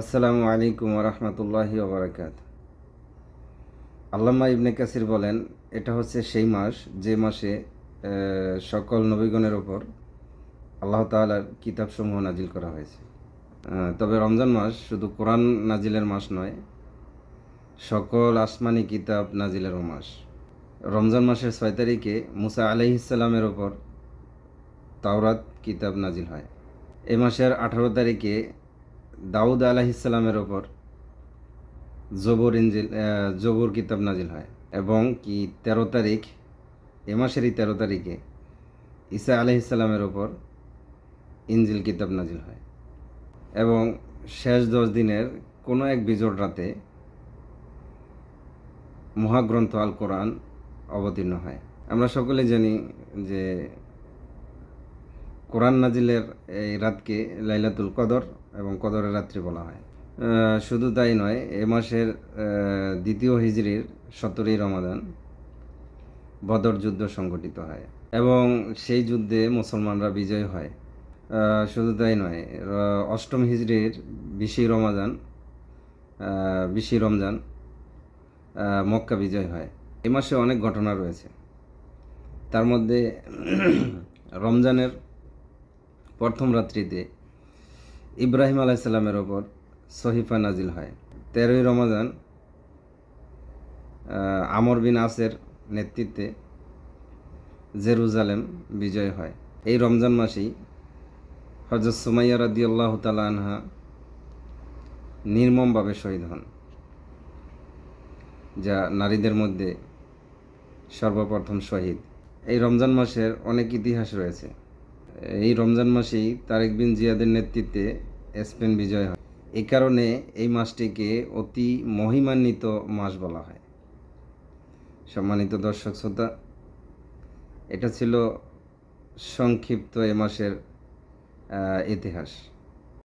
আসসালামু আলাইকুম রহমতুল্লাহি ওবরাকাত। আল্লামা ইবনে কাসির বলেন, এটা হচ্ছে সেই মাস, যে মাসে সকল নবীগণের ওপর আল্লাহ তাআলার কিতাবসমূহ নাজিল করা হয়েছে। তবে রমজান মাস শুধু কোরআন নাজিলের মাস নয়, সকল আসমানি কিতাব নাজিলেরও মাস। রমজান মাসের ছয় তারিখে মুসা আলাইহিসাল্লামের ওপর তাওরাত কিতাব নাজিল হয়। এ মাসের আঠারো তারিখে দাউদ আলাহিসাল্লামের ওপর জবর ইঞ্জিল জবর কিতাব নাজিল হয় এবং কি তেরো তারিখ, এ মাসেরই তেরো তারিখে ঈসা আলাইহিসাল্লামের ওপর ইঞ্জিল কিতাব নাজিল হয় এবং শেষ দশ দিনের কোনো এক বিজোড় রাতে মহাগ্রন্থ আল কোরআন অবতীর্ণ হয়। আমরা সকলে জানি যে কোরআন নাজিলের এই রাতকে লাইলাতুল কদর এবং কদরের রাত্রি বলা হয়। শুধু তাই নয় এ মাসের দ্বিতীয় হিজড়ির সতেরোই রমাদান বদর যুদ্ধ সংগঠিত হয় এবং সেই যুদ্ধে মুসলমানরা বিজয় হয়। শুধু তাই নয় অষ্টম হিজড়ির বিশি রমাদান আহ, বিশি রমজান মক্কা বিজয় হয়। এ মাসে অনেক ঘটনা রয়েছে। তার মধ্যে রমজানের প্রথম রাত্রিতে ইব্রাহিম আলাইসাল্লামের ওপর সহিফা নাজিল হয়। তেরোই রমাদান আহ, আমর বিন আসের নেতৃত্বে জেরুজালেম বিজয় হয়। এই রমজান মাসেই হজরত সুমাইয়া রাদি আল্লাহ তালা আনহা নির্মমভাবে শহীদ হন যা নারীদের মধ্যে সর্বপ্রথম শহীদ। এই রমজান মাসের অনেক ইতিহাস রয়েছে। এই রমজান মাসেই তারেক বিন জিয়াদের নেতৃত্বে স্পেন বিজয় হয়। এই কারণে এই মাসটিকে অতি মহিমান্বিত মাস বলা হয়। সম্মানিত দর্শক শ্রোতা, এটা ছিল সংক্ষিপ্ত এ মাসের ইতিহাস।